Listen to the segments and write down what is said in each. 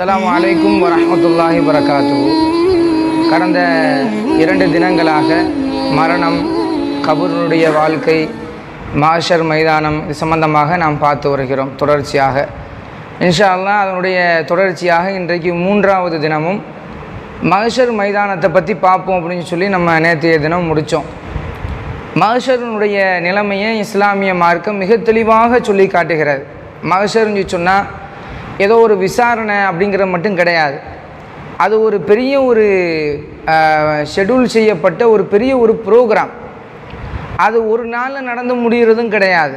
அஸ்லாம் அலைக்கும் வரமத்துல்லாஹி வரகாத்து கடந்த இரண்டு தினங்களாக மரணம் கபூரனுடைய வாழ்க்கை மாஷர் மைதானம் இது சம்பந்தமாக நாம் பார்த்து வருகிறோம் தொடர்ச்சியாக. இன்ஷா அல்லா அதனுடைய தொடர்ச்சியாக இன்றைக்கு மூன்றாவது தினமும் மகஷர் மைதானத்தை பற்றி பார்ப்போம் அப்படின்னு சொல்லி நம்ம நேற்றைய தினம் முடித்தோம் மகஷருனுடைய நிலைமையை இஸ்லாமிய மார்க்கம் மிக தெளிவாக சொல்லி காட்டுகிறது. மகஷர்னு சொன்னால் ஏதோ ஒரு விசாரணை அப்படிங்கிறது மட்டும் கிடையாது. அது ஒரு பெரிய ஒரு ஷெட்யூல் செய்யப்பட்ட ஒரு பெரிய ஒரு ப்ரோக்ராம் அது ஒரு நாளில் நடந்து முடிகிறதும் கிடையாது.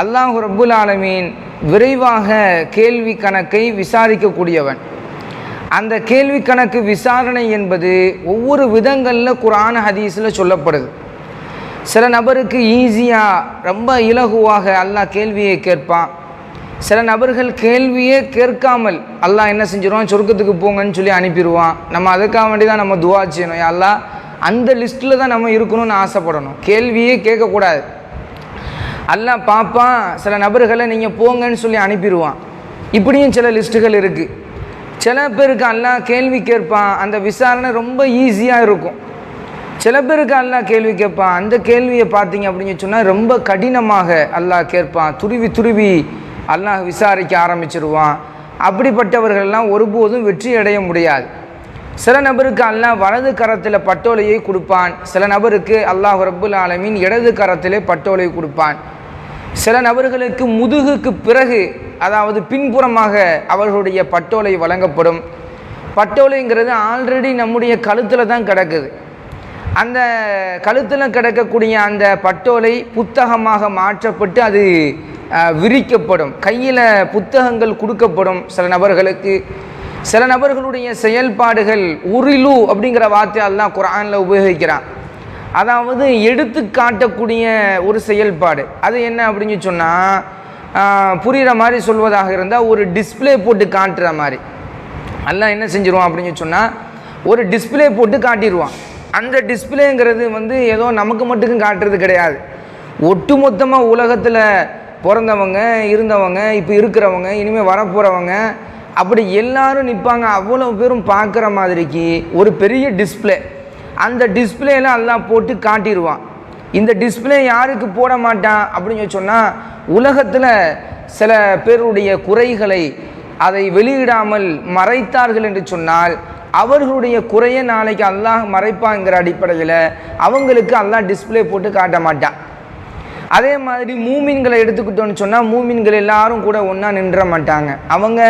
அல்லாஹ் ரப்புல் ஆலமீன் விரைவாக கேள்வி கணக்கை விசாரிக்கக்கூடியவன். அந்த கேள்வி கணக்கு விசாரணை என்பது ஒவ்வொரு விதங்களில் குரான ஹதீஸில் சொல்லப்படுது. சில நபருக்கு ஈஸியாக ரொம்ப இலகுவாக அல்லாஹ் கேள்வியை கேட்பான். சில நபர்கள் கேள்வியே கேட்காமல் அல்லாஹ் என்ன செஞ்சிருவான்? சொர்க்கத்துக்கு போங்கன்னு சொல்லி அனுப்பிடுவான். நம்ம அதுக்காக வேண்டி தான் நம்ம துவா செய்யணும். யா அல்லாஹ் அந்த லிஸ்ட்டில் தான் நம்ம இருக்கணும்னு ஆசைப்படணும். கேள்வியே கேட்கக்கூடாது. அல்லாஹ் பார்ப்பான் சில நபர்களை நீங்கள் போங்கன்னு சொல்லி அனுப்பிடுவான். இப்படியும் சில லிஸ்ட்டுகள் இருக்குது சில பேருக்கு அல்லாஹ் கேள்வி கேட்பான். அந்த விசாரணை ரொம்ப ஈஸியாக இருக்கும். சில பேருக்கு அல்லாஹ் கேள்வி கேட்பான். அந்த கேள்வியை பார்த்தீங்க அப்படின்னு சொன்னால் ரொம்ப கடினமாக அல்லாஹ் கேட்பான். துருவி துருவி அல்லாஹ் விசாரிக்க ஆரம்பிச்சிருவான். அப்படிப்பட்டவர்கள்லாம் ஒருபோதும் வெற்றி அடைய முடியாது. சில நபருக்கு அல்லாஹ் வலது கரத்தில் பட்டோலையை கொடுப்பான். சில நபருக்கு அல்லாஹ் ரப்புல் ஆலமீன் இடது கரத்திலே பட்டோலை கொடுப்பான். சில நபர்களுக்கு முதுகுக்கு பிறகு அதாவது பின்புறமாக அவர்களுடைய பட்டோலை வழங்கப்படும். பட்டோலைங்கிறது ஆல்ரெடி நம்முடைய கழுத்தில் தான் கிடக்குது. அந்த கழுத்தில் கிடக்கக்கூடிய அந்த பட்டோலை புத்தகமாக மாற்றப்பட்டு அது விரிக்கப்படும். கையில் புத்தகங்கள் கொடுக்கப்படும் சில நபர்களுக்கு. சில நபர்களுடைய செயல்பாடுகள் உரிலு அப்படிங்கிற வார்த்தையால் தான் குரானில் உபயோகிக்கிறான். அதாவது எடுத்து காட்டக்கூடிய ஒரு செயல்பாடு. அது என்ன அப்படின்னு சொன்னால் புரிகிற மாதிரி சொல்வதாக இருந்தால் ஒரு டிஸ்பிளே போட்டு காட்டுற மாதிரி. எல்லாம் என்ன செஞ்சிருவான் அப்படின்னு சொன்னால் ஒரு டிஸ்பிளே போட்டு காட்டிடுவான் அந்த டிஸ்பிளேங்கிறது வந்து ஏதோ நமக்கு மட்டுக்கும் காட்டுறது கிடையாது. ஒட்டுமொத்தமாக உலகத்தில் பிறந்தவங்க இருந்தவங்க இப்போ இருக்கிறவங்க இனிமேல் வரப்போகிறவங்க அப்படி எல்லாரும் நிற்பாங்க அவ்வளோ பேரும் பார்க்குற மாதிரிக்கு ஒரு பெரிய டிஸ்ப்ளே அந்த டிஸ்பிளேல எல்லாம் போட்டு காட்டிடுவான் இந்த டிஸ்பிளே யாருக்கு போட மாட்டான் அப்படின்னு சொன்னால் உலகத்தில் சில பேருடைய குறைகளை அதை வெளியிடாமல் மறைத்தார்கள் என்று சொன்னால் அவர்களுடைய குறையை நாளைக்கு அல்லாஹ் மறைப்பாங்கிற அடிப்படையில் அவங்களுக்கு அல்லாஹ் டிஸ்பிளே போட்டு காட்ட மாட்டான். அதே மாதிரி மூமின்களை எடுத்துக்கிட்டோன்னு சொன்னால் மூமின்கள் எல்லாரும் கூட ஒன்றா நின்ற மாட்டாங்க. அவங்க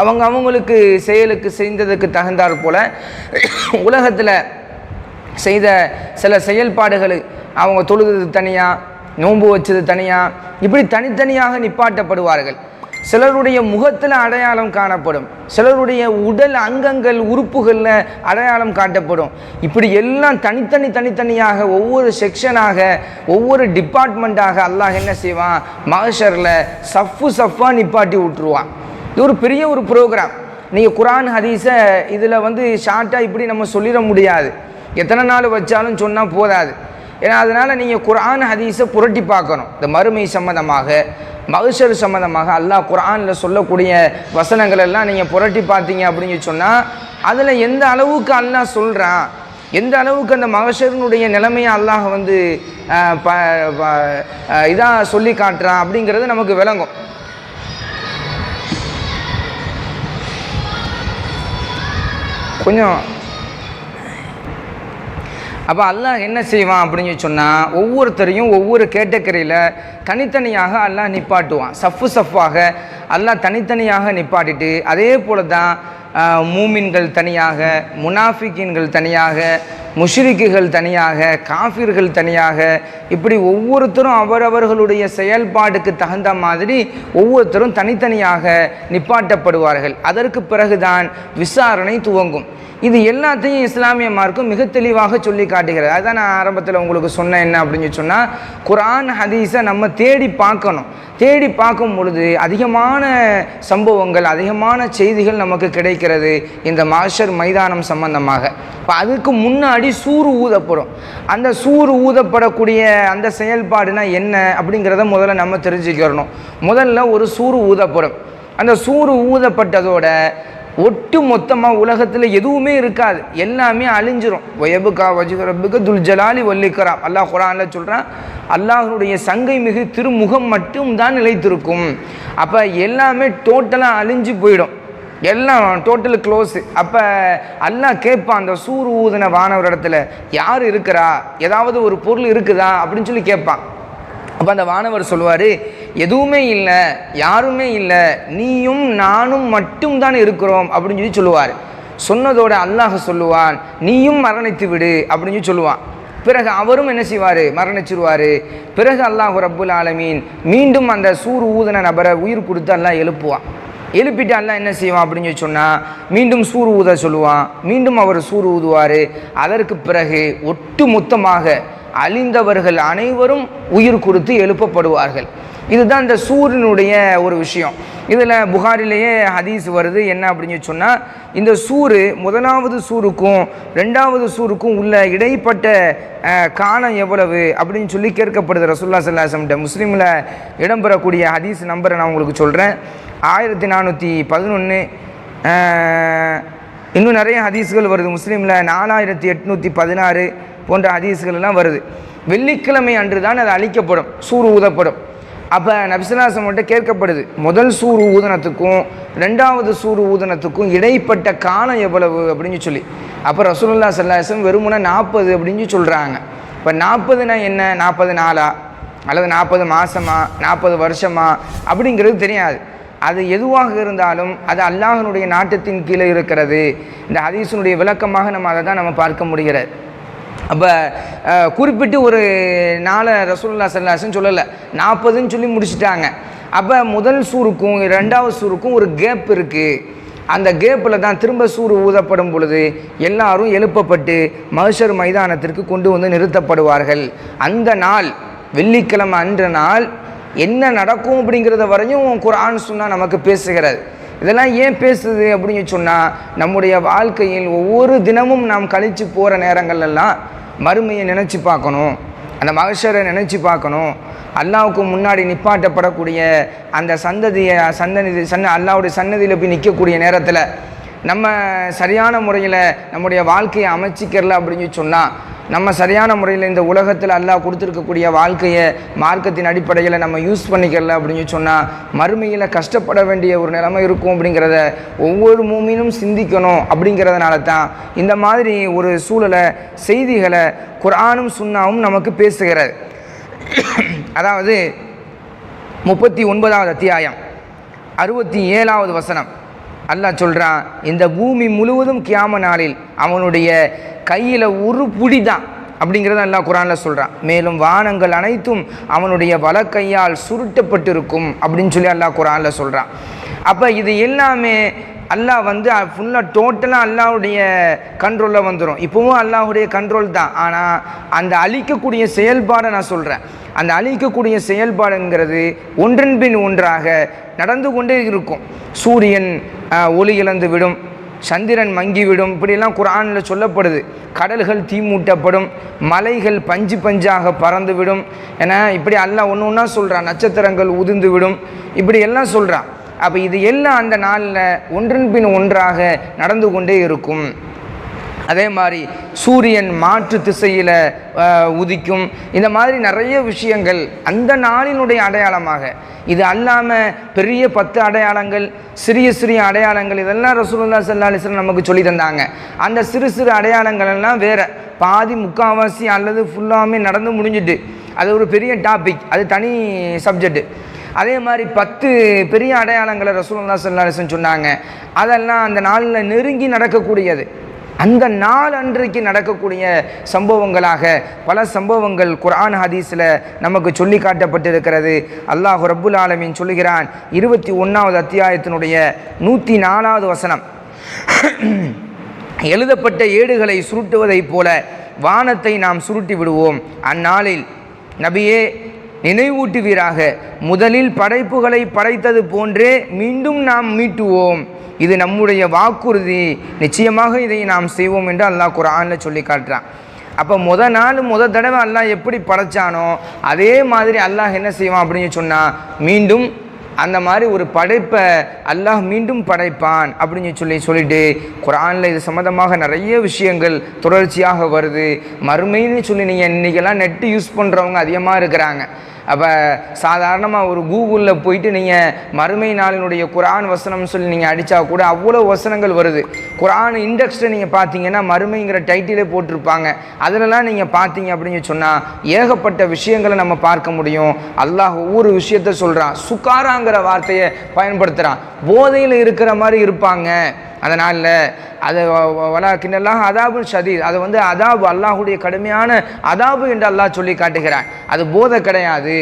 அவங்க அவங்களுக்கு செயலுக்கு செய்ததுக்கு தகுந்தாற் போல் உலகத்தில் செய்த சில செயல்பாடுகள் அவங்க தொழுது தனியாக நோன்பு வச்சது தனியாக இப்படி தனித்தனியாக நிப்பாட்டப்படுவார்கள். சிலருடைய முகத்தில் அடையாளம் காணப்படும். சிலருடைய உடல் அங்கங்கள் உறுப்புகளில் அடையாளம் காட்டப்படும். இப்படி எல்லாம் தனித்தனி தனித்தனியாக ஒவ்வொரு செக்ஷனாக ஒவ்வொரு டிபார்ட்மெண்ட்டாக அல்லாஹ் என்ன செய்வான்? மகஷரில் சஃப்பு சஃப்பாக நிப்பாட்டி விட்டுருவான். இது ஒரு பெரிய ஒரு ப்ரோக்ராம் நீங்கள் குரான் ஹதீஸை இதில் வந்து ஷார்ட்டாக இப்படி நம்ம சொல்லிட முடியாது. எத்தனை நாள் வச்சாலும் சொன்னால் போதாது. ஏன்னா அதனால் நீங்கள் குரான் ஹதீஸை புரட்டி பார்க்கணும். இந்த மறுமை சம்மந்தமாக மகசர் சம்மந்தமாக அல்லாஹ் குரானில் சொல்லக்கூடிய வசனங்கள் எல்லாம் நீங்கள் புரட்டி பார்த்தீங்க அப்படின்னு சொன்னால் அதில் எந்த அளவுக்கு அல்லாஹ் சொல்கிறான் எந்த அளவுக்கு அந்த மகசரனுடைய நிலைமையை அல்லாஹ் வந்து ப இதாக சொல்லி காட்டுறான் அப்படிங்கிறது நமக்கு விளங்கும். கொஞ்சம் அப்போ அல்லாஹ் என்ன செய்வான் அப்படின்னு சொன்னால் ஒவ்வொருத்தரையும் ஒவ்வொரு கேட்டகரியில் தனித்தனியாக அல்லாஹ் நிப்பாட்டுவான். சஃப்பு சஃப்பாக அல்லாஹ் தனித்தனியாக நிப்பாட்டிட்டு அதே போல தான் மூமின்கள் தனியாக முனாஃபிகின்கள் தனியாக முஷ்ரிக்குகள் தனியாக காஃபிர்கள் தனியாக இப்படி ஒவ்வொருத்தரும் அவரவர்களுடைய செயல்பாடுக்கு தகுந்த மாதிரி ஒவ்வொருத்தரும் தனித்தனியாக நிப்பாட்டப்படுவார்கள். அதற்கு பிறகுதான் விசாரணை துவங்கும். இது எல்லாத்தையும் இஸ்லாமிய மார்க்கும் மிக தெளிவாக சொல்லி காட்டுகிறது. அதுதான் நான் ஆரம்பத்தில் உங்களுக்கு சொன்னேன் என்ன அப்படின்னு சொன்னால் குரான் ஹதீஸை நம்ம தேடி பார்க்கணும். தேடி பார்க்கும் பொழுது அதிகமான சம்பவங்கள் அதிகமான செய்திகள் நமக்கு கிடைக்கிறது இந்த மாஷர் மைதானம் சம்பந்தமாக. இப்போ அதுக்கு முன்னாடி சூறு ஊதப்படும். அந்த சூறு ஊதப்படக்கூடிய அந்த செயல்பாடுனா என்ன அப்படிங்கிறத முதல்ல நம்ம தெரிஞ்சுக்கிறணும். முதல்ல ஒரு சூறு ஊதப்படும். அந்த சூறு ஊதப்பட்டதோட ஒட்டு மொத்தமாக உலகத்தில் எதுவுமே இருக்காது. எல்லாமே அழிஞ்சிரும். வயபுகா வஜுகரப்புக்கு துல்ஜலாலி ஜலாலி அல்லாஹ் குரானில் சொல்கிறான் அல்லாஹனுடைய சங்கை மிகு திருமுகம் மட்டும் தான் நிலைத்திருக்கும். அப்போ எல்லாமே டோட்டலாக அழிஞ்சு போயிடும். எல்லாம் டோட்டல் க்ளோஸு அப்போ அல்லாஹ் கேட்பான் அந்த சூர் ஊதின வானவர் இடத்துல யார் இருக்கிறா? ஏதாவது ஒரு பொருள் இருக்குதா? அப்படின்னு சொல்லி கேட்பான். அப்போ அந்த வானவர் சொல்லுவார் எதுவுமே இல்லை யாருமே இல்லை நீயும் நானும் மட்டும் தான் இருக்கிறோம் அப்படின்னு சொல்லி சொல்லுவார். சொன்னதோட அல்லாஹ் சொல்லுவான் நீயும் மரணித்து விடு அப்படின்னு சொல்லி சொல்லுவான். பிறகு அவரும் என்ன செய்வார்? மரணிச்சிருவார். பிறகு அல்லாஹ் ரப்புல் ஆலமீன் மீண்டும் அந்த சூர் ஊதின நபரை உயிர் கொடுத்து அல்லாஹ் எழுப்புவான். எழுப்பிட்டு எல்லாம் என்ன செய்வான் அப்படின்னு சொல்லி சொன்னால் மீண்டும் சூர் ஊத சொல்லுவான். மீண்டும் அவர் சூர் ஊதுவார். அதற்கு பிறகு ஒட்டு மொத்தமாக அழிந்தவர்கள் அனைவரும் உயிர் கொடுத்து எழுப்பப்படுவார்கள். இதுதான் இந்த சூரியனுடைய ஒரு விஷயம். இதில் புகாரிலேயே ஹதீஸ் வருது என்ன அப்படின்னு சொன்னால் இந்த சூறு முதலாவது சூருக்கும் ரெண்டாவது சூருக்கும் உள்ள இடைப்பட்ட காலம் எவ்வளவு அப்படின்னு சொல்லி கேட்கப்படுது ரசுல்லா சல்லாசம்கிட்ட முஸ்லீமில் இடம்பெறக்கூடிய ஹதீஸ் நம்பரை நான் உங்களுக்கு சொல்கிறேன் ஆயிரத்தி நானூற்றி பதினொன்று இன்னும் நிறைய ஹதீஸ்கள் வருது. முஸ்லீமில் நாலாயிரத்தி எட்நூற்றி பதினாறு போன்ற ஹதீஸ்கள்லாம் வருது. வெள்ளிக்கிழமை அன்று தான் அது அழிக்கப்படும் சூறு ஊதப்படும். அப்போ நபிசுல்லாசம்கிட்ட கேட்கப்படுது. முதல் சூறு ஊதனத்துக்கும் ரெண்டாவது சூறு ஊதனத்துக்கும் இடைப்பட்ட காலம் எவ்வளவு அப்படின்னு சொல்லி. அப்போ ரசூலுல்லா சல்லாசம் வெறுமனை நாற்பது அப்படின்னு சொல்கிறாங்க இப்போ நாற்பதுனா என்ன? நாற்பது நாளா? அல்லது நாற்பது மாதமா நாற்பது வருஷமா? அப்படிங்கிறது தெரியாது. அது எதுவாக இருந்தாலும் அது அல்லாஹனுடைய நாட்டத்தின் கீழே இருக்கிறது. இந்த ஹதீசனுடைய விளக்கமாக நம்ம அதை தான் நம்ம பார்க்க முடிகிறது. அப்போ குறிப்பிட்டு ஒரு நாளை ரசூல்லா சல்லாசன் சொல்லலை. நாற்பதுன்னு சொல்லி முடிச்சுட்டாங்க. அப்போ முதல் சூருக்கும் ரெண்டாவது சூருக்கும் ஒரு கேப் இருக்குது அந்த கேப்பில் தான் திரும்ப சூறு ஊதப்படும் பொழுது எல்லாரும் எழுப்பப்பட்டு மகஷர் மைதானத்திற்கு கொண்டு வந்து நிறுத்தப்படுவார்கள். அந்த நாள் வெள்ளிக்கிழமை அன்ற நாள் என்ன நடக்கும் அப்படிங்கிறத வரையும் குரான் சொன்னால் நமக்கு பேசுகிறது. இதெல்லாம் ஏன் பேசுது அப்படின்னு சொன்னால் நம்முடைய வாழ்க்கையில் ஒவ்வொரு தினமும் நாம் கழித்து போகிற நேரங்கள்லாம் மறுமையை நினச்சி பார்க்கணும். அந்த மகஷரை நினச்சி பார்க்கணும். அல்லாவுக்கு முன்னாடி நிப்பாட்டப்படக்கூடிய அந்த சந்ததியை சந்ததி சன்ன அல்லாவுடைய சன்னதியில் போய் நிற்கக்கூடிய நேரத்தில் நம்ம சரியான முறையில் நம்முடைய வாழ்க்கையை அமைச்சிக்கிறல அப்படின்னு சொன்னால் நம்ம சரியான முறையில் இந்த உலகத்தில் அல்லாஹ் கொடுத்துருக்கக்கூடிய வாழ்க்கையை மார்க்கத்தின் அடிப்படையில் நம்ம யூஸ் பண்ணிக்கல அப்படின்னு சொன்னால் மறுமையில் கஷ்டப்பட வேண்டிய ஒரு நிலைமை இருக்கும் அப்படிங்கிறத ஒவ்வொரு மூமினும் சிந்திக்கணும் அப்படிங்கிறதுனால தான் இந்த மாதிரி ஒரு சூழலை செய்திகளை குரானும் சுண்ணாவும் நமக்கு பேசுகிறது. அதாவது முப்பத்தி ஒன்பதாவது அத்தியாயம் அறுபத்தி ஏழாவது வசனம். அல்லாஹ் சொல்கிறான் இந்த பூமி முழுவதும் கியாம நாளில் அவனுடைய கையில் ஒரு புடி தான் அப்படிங்கிறத அல்லாஹ் குரானில் சொல்கிறான் மேலும் வானங்கள் அனைத்தும் அவனுடைய வலக்கையால் சுருட்டப்பட்டிருக்கும் அப்படின்னு சொல்லி அல்லாஹ் குரானில் சொல்கிறான் அப்போ இது எல்லாமே அல்லாஹ் வந்து ஃபுல்லாக டோட்டலாக அல்லாஹ்வுடைய கண்ட்ரோலில் வந்துடும் இப்போவும் அல்லாஹ்வுடைய கண்ட்ரோல் தான். ஆனால் அந்த அழிக்கக்கூடிய செயல்பாடை நான் சொல்கிறேன் அந்த அழிக்கக்கூடிய செயல்பாடுங்கிறது ஒன்றன் பின் ஒன்றாக நடந்து கொண்டே இருக்கும். சூரியன் ஒளி இழந்து விடும் சந்திரன் மங்கிவிடும் இப்படியெல்லாம் குரானில் சொல்லப்படுது. கடல்கள் தீமூட்டப்படும் மலைகள் பஞ்சு பஞ்சாக பறந்துவிடும். ஏன்னா இப்படி எல்லாம் ஒன்று ஒன்றா சொல்கிறான் நட்சத்திரங்கள் உதிர்ந்து விடும் இப்படி எல்லாம் சொல்கிறான் அப்போ இது எல்லாம் அந்த நாளில் ஒன்றன் பின் ஒன்றாக நடந்து கொண்டே இருக்கும். அதே மாதிரி சூரியன் மாற்று திசையில் உதிக்கும். இந்த மாதிரி நிறைய விஷயங்கள் அந்த நாளினுடைய அடையாளமாக. இது அல்லாமல் பெரிய பத்து அடையாளங்கள் சிறிய சிறிய அடையாளங்கள் இதெல்லாம் ரசூல்லா ஸல்லல்லாஹு நமக்கு சொல்லி தந்தாங்க. அந்த சிறு சிறு அடையாளங்கள் எல்லாம் வேற. பாதி முக்கால்வாசி அல்லது ஃபுல்லாமே நடந்து முடிஞ்சிட்டு அது ஒரு பெரிய டாபிக் அது தனி சப்ஜெக்ட் அதே மாதிரி பத்து பெரிய அடையாளங்களை ரசூல்லா ஸல்லல்லாஹு சொன்னாங்க. அதெல்லாம் அந்த நாளில் நெருங்கி நடக்கக்கூடியது. அந்த நாள் அன்றைக்கு நடக்கக்கூடிய சம்பவங்களாக பல சம்பவங்கள் குரான் ஹதீஸில் நமக்கு சொல்லி காட்டப்பட்டிருக்கிறது. அல்லாஹ் ரப்புல் ஆலமின் சொல்லுகிறான் இருபத்தி ஒன்றாவது அத்தியாயத்தினுடைய நூற்றி நாலாவது வசனம். எழுதப்பட்ட ஏடுகளை சுருட்டுவதைப் போல வானத்தை நாம் சுருட்டி விடுவோம். அந்நாளில் நபியே நினைவூட்டுவீராக. முதலில் படைப்புகளை படைத்தது போன்றே மீண்டும் நாம் மீட்டுவோம். இது நம்முடைய வாக்குறுதி. நிச்சயமாக இதை நாம் செய்வோம் என்று அல்லாஹ் குரானில் சொல்லி காட்டுறான். அப்போ முத நாள் முத தடவை அல்லாஹ் எப்படி படைச்சானோ அதே மாதிரி அல்லாஹ் என்ன செய்வான் அப்படின்னு சொன்னால் மீண்டும் அந்த மாதிரி ஒரு படைப்பை அல்லாஹ் மீண்டும் படைப்பான் அப்படின்னு சொல்லி சொல்லிட்டு குரானில் இது சம்மந்தமாக நிறைய விஷயங்கள் தொடர்ச்சியாக வருது. மறுமைன்னு சொல்லி நீங்கள் இன்றைக்கெல்லாம் நெட்டு யூஸ் பண்ணுறவங்க அதிகமாக இருக்கிறாங்க. அப்போ சாதாரணமாக ஒரு கூகுளில் போயிட்டு நீங்கள் மறுமை நாளினுடைய குரான் வசனம்னு சொல்லி நீங்கள் அடித்தா கூட அவ்வளோ வசனங்கள் வருது. குரான் இண்டெக்ஸில் நீங்கள் பார்த்தீங்கன்னா மறுமைங்கிற டைட்டிலே போட்டிருப்பாங்க. அதிலலாம் நீங்கள் பார்த்தீங்க அப்படின்னு சொன்னால் ஏகப்பட்ட விஷயங்களை நம்ம பார்க்க முடியும். அல்லாஹ் ஒவ்வொரு விஷயத்த சொல்கிறான் சுக்காராங்கிற வார்த்தையை பயன்படுத்துகிறான் போதையில் இருக்கிற மாதிரி இருப்பாங்க. அதனால் அது வலாக்கின்னெல்லாம் அதாபு சதீர் அது வந்து அதாபு அல்லாஹுடைய கடுமையான அதாபு என்று அல்லாஹ் சொல்லி காட்டுகிறான். அது போதை கிடையாது.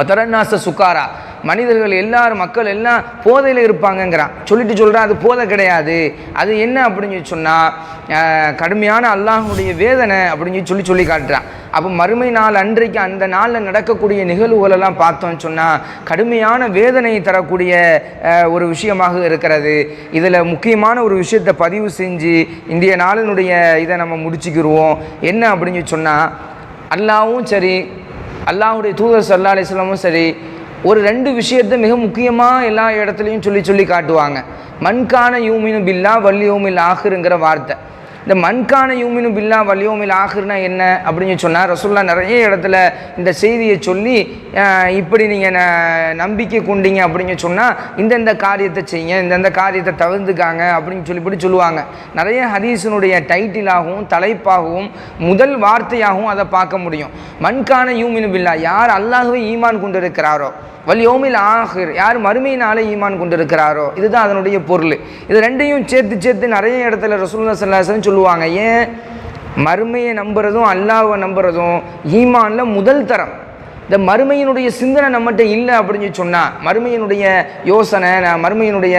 ஒத்தரநாச சுக்காரா மனிதர்கள் எல்லாரும் மக்கள் எல்லாம் போதையில் இருப்பாங்கங்கிறான். சொல்லிட்டு சொல்கிறான் அது போதை கிடையாது. அது என்ன அப்படின்னு சொல்லி சொன்னால் கடுமையான அல்லாஹுடைய வேதனை அப்படின்னு சொல்லி சொல்லி காட்டுறான். அப்போ மறுமை நாள் அன்றைக்கு அந்த நாளில் நடக்கக்கூடிய நிகழ்வுகளெல்லாம் பார்த்தோம்னு சொன்னால் கடுமையான வேதனையை தரக்கூடிய ஒரு விஷயமாக இருக்கிறது. இதில் முக்கியமான ஒரு விஷயத்தை பதிவு செஞ்சு இந்திய நாளினுடைய இதை நம்ம முடிச்சுக்கிடுவோம் என்ன அப்படின்னு சொன்னால் அல்லாவும் சரி அல்லாஹுடைய தூதர் சல்லா அலிஸ்லாமும் சரி ஒரு ரெண்டு விஷயத்தை மிக முக்கியமாக எல்லா இடத்துலையும் சொல்லி சொல்லி காட்டுவாங்க. மண்கான யூமினு பில்லா வல்லியூமில் ஆஹிருங்கிற வார்த்தை. இந்த மண்கான யூமினு பில்லா வலியோமில் ஆஹிர்னா என்ன? அப்படின்னு சொன்னால் ரசுல்லா நிறைய இடத்துல இந்த செய்தியை சொல்லி இப்படி நீங்கள் நம்பிக்கை கொண்டீங்க அப்படின்னு சொன்னால் இந்தந்த காரியத்தை செய்யுங்க இந்தந்த காரியத்தை தவிர்த்துக்காங்க அப்படின்னு சொல்லி இப்படி சொல்லுவாங்க. நிறைய ஹதீஸினுடைய டைட்டிலாகவும் தலைப்பாகவும் முதல் வார்த்தையாகவும் அதை பார்க்க முடியும். மண்கான யூமினு பில்லா யார் அல்லாஹ்வை ஈமான் கொண்டிருக்கிறாரோ வல்யோமில் ஆஹிர். யார் மறுமையினாலே ஈமான் கொண்டிருக்கிறாரோ இதுதான் அதனுடைய பொருள். இது ரெண்டையும் சேர்த்து சேர்த்து நிறைய இடத்துல ரசூல்லா சல்லாசன் சொல்லுவாங்க. ஏன்? மறுமையை நம்புறதும் அல்லாவை நம்புறதும் ஈமானில் முதல் தரம். இந்த மறுமையினுடைய சிந்தனை நம்மகிட்ட இல்லை அப்படின்னு சொன்னால் மறுமையினுடைய யோசனை நான் மறுமையினுடைய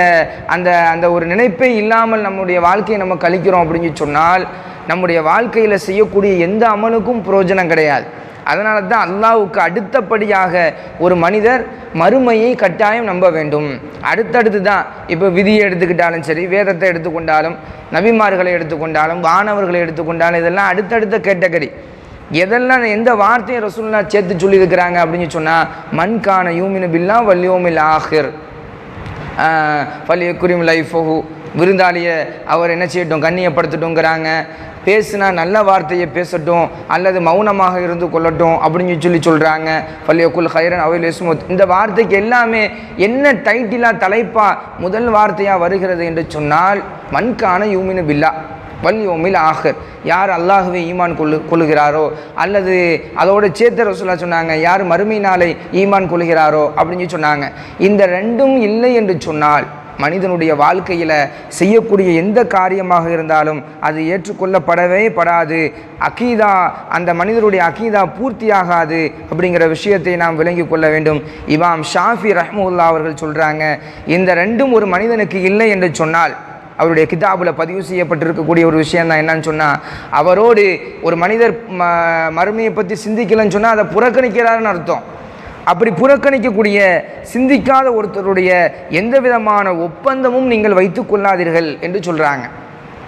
அந்த அந்த ஒரு நினைப்பே இல்லாமல் நம்முடைய வாழ்க்கையை நம்ம கழிக்கிறோம் அப்படின்னு சொல்லி சொன்னால் நம்முடைய வாழ்க்கையில் செய்யக்கூடிய எந்த அமலுக்கும் பிரயோஜனம் கிடையாது. அதனால தான் அல்லாவுக்கு அடுத்தபடியாக ஒரு மனிதர் மறுமையை கட்டாயம் நம்ப வேண்டும். அடுத்தடுத்து தான் இப்போ விதியை எடுத்துக்கிட்டாலும் சரி வேதத்தை எடுத்துக்கொண்டாலும் நபிமார்களை எடுத்துக்கொண்டாலும் வானவர்களை எடுத்துக்கொண்டாலும் இதெல்லாம் அடுத்தடுத்த கேட்டகரி. எதெல்லாம் எந்த வார்த்தையை ரசூல்லா சேர்த்து சொல்லியிருக்கிறாங்க அப்படின்னு சொன்னால் மண்கான யூமின் பில்லா வல்யோமில் ஆஹிர். பள்ளிய குரிம் லைஃபோஹு. விருந்தாளியை அவர் என்ன செய்யட்டும் கண்ணியப்படுத்தட்டும்ங்கிறாங்க. பேசுனா நல்ல வார்த்தையை பேசட்டும் அல்லது மௌனமாக இருந்து கொள்ளட்டும் அப்படின்னு சொல்லி சொல்கிறாங்க பள்ளியக்குல் ஹைரன் அவையில் இஸ்முத். இந்த வார்த்தைக்கு எல்லாமே என்ன டைட்டிலாக தலைப்பாக முதல் வார்த்தையாக வருகிறது என்று சொன்னால் மண்கான யூமினு பில்லா வல்யோமில் ஆஹர். யார் அல்லாஹுவை ஈமான் கொள்ளு கொள்ளுகிறாரோ அல்லது அதோட சேர்த்து ரசூலா சொன்னாங்க யார் மறுமை நாளை ஈமான் கொள்கிறாரோ அப்படின்னு சொல்லி சொன்னாங்க. இந்த ரெண்டும் இல்லை என்று சொன்னால் மனிதனுடைய வாழ்க்கையில் செய்யக்கூடிய எந்த காரியமாக இருந்தாலும் அது ஏற்றுக்கொள்ளப்படவே படாது. அகீதா அந்த மனிதனுடைய அகீதா பூர்த்தியாகாது அப்படிங்கிற விஷயத்தை நாம் விளங்கி கொள்ள வேண்டும். இமாம் ஷாஃபி ரஹ்முல்லா அவர்கள் சொல்கிறாங்க இந்த ரெண்டும் ஒரு மனிதனுக்கு இல்லை என்று சொன்னால் அவருடைய கிதாபில் பதிவு செய்யப்பட்டிருக்கக்கூடிய ஒரு விஷயம் தான் என்னன்னு சொன்னால் அவரோடு ஒரு மனிதர் ம மறுமையை பற்றி சிந்திக்கலைன்னு சொன்னால் அதை புறக்கணிக்கிறாருன்னு அர்த்தம். அப்படி புறக்கணிக்கக்கூடிய சிந்திக்காத ஒருத்தருடைய எந்த விதமான ஒப்பந்தமும் நீங்கள் வைத்து கொள்ளாதீர்கள் என்று சொல்கிறாங்க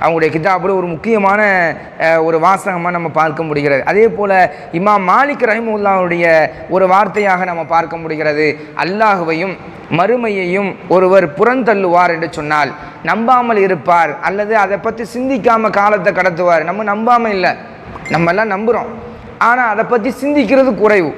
அவங்களுடைய கிதாபில் ஒரு முக்கியமான ஒரு வாசகமாக நம்ம பார்க்க முடிகிறது. அதே போல் இமாம் மாலிக் ரஹிமுல்லாவுடைய ஒரு வார்த்தையாக நம்ம பார்க்க முடிகிறது. அல்லாஹுவையும் மறுமையையும் ஒருவர் புறந்தள்ளுவார் என்று சொன்னால் நம்பாமல் இருப்பார் அல்லது அதை பற்றி சிந்திக்காமல் காலத்தை கடத்துவார். நம்ம நம்பாமல் இல்லை. நம்மெல்லாம் நம்புகிறோம் ஆனால் அதை பற்றி சிந்திக்கிறது குறைவு.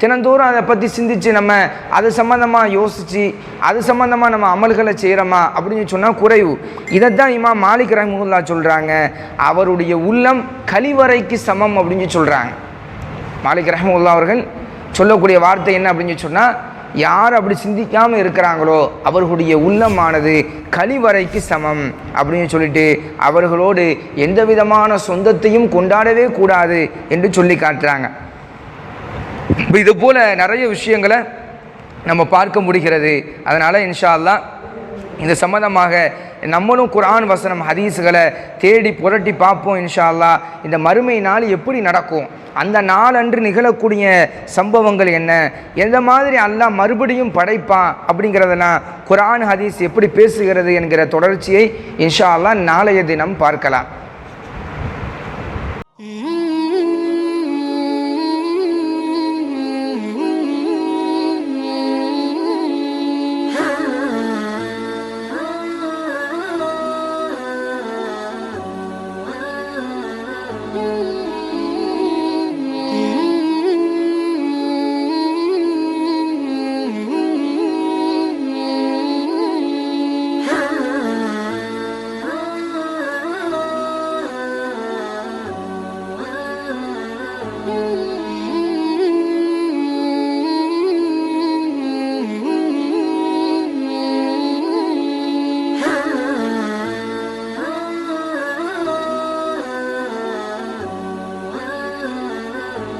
தினந்தோறும் அதை பற்றி சிந்திச்சு நம்ம அது சம்மந்தமாக யோசித்து அது சம்மந்தமாக நம்ம அமல்களை செய்கிறோமா அப்படின்னு சொன்னால் குறைவு. இதைத்தான் இமா மாலிக் ரஹமுல்லா சொல்கிறாங்க அவருடைய உள்ளம் கழிவறைக்கு சமம் அப்படின்னு சொல்கிறாங்க மாலிக் ரஹமுல்லா அவர்கள் சொல்லக்கூடிய வார்த்தை என்ன அப்படின்னு சொன்னால் யார் அப்படி சிந்திக்காமல் இருக்கிறாங்களோ அவர்களுடைய உள்ளமானது கழிவறைக்கு சமம் அப்படின்னு சொல்லிட்டு அவர்களோடு எந்த விதமான சொந்தத்தையும் கொண்டாடவே கூடாது என்று சொல்லி காட்டுறாங்க. இப்போ இது போல் நிறைய விஷயங்களை நம்ம பார்க்க முடிகிறது. அதனால் இன்ஷா அல்லாஹ் இது சம்மந்தமாக நம்மளும் குரான் வசனம் ஹதீஸுகளை தேடி புரட்டி பார்ப்போம் இன்ஷா அல்லாஹ் இந்த மறுமை நாள் எப்படி நடக்கும்? அந்த நாளன்று நிகழக்கூடிய சம்பவங்கள் என்ன? எந்த மாதிரி அல்லாஹ் மறுபடியும் படைப்பான் அப்படிங்கிறதெல்லாம் குரான் ஹதீஸ் எப்படி பேசுகிறது என்கிற தொடர்ச்சியை இன்ஷா அல்லா நாளைய தினம் பார்க்கலாம்.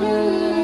you.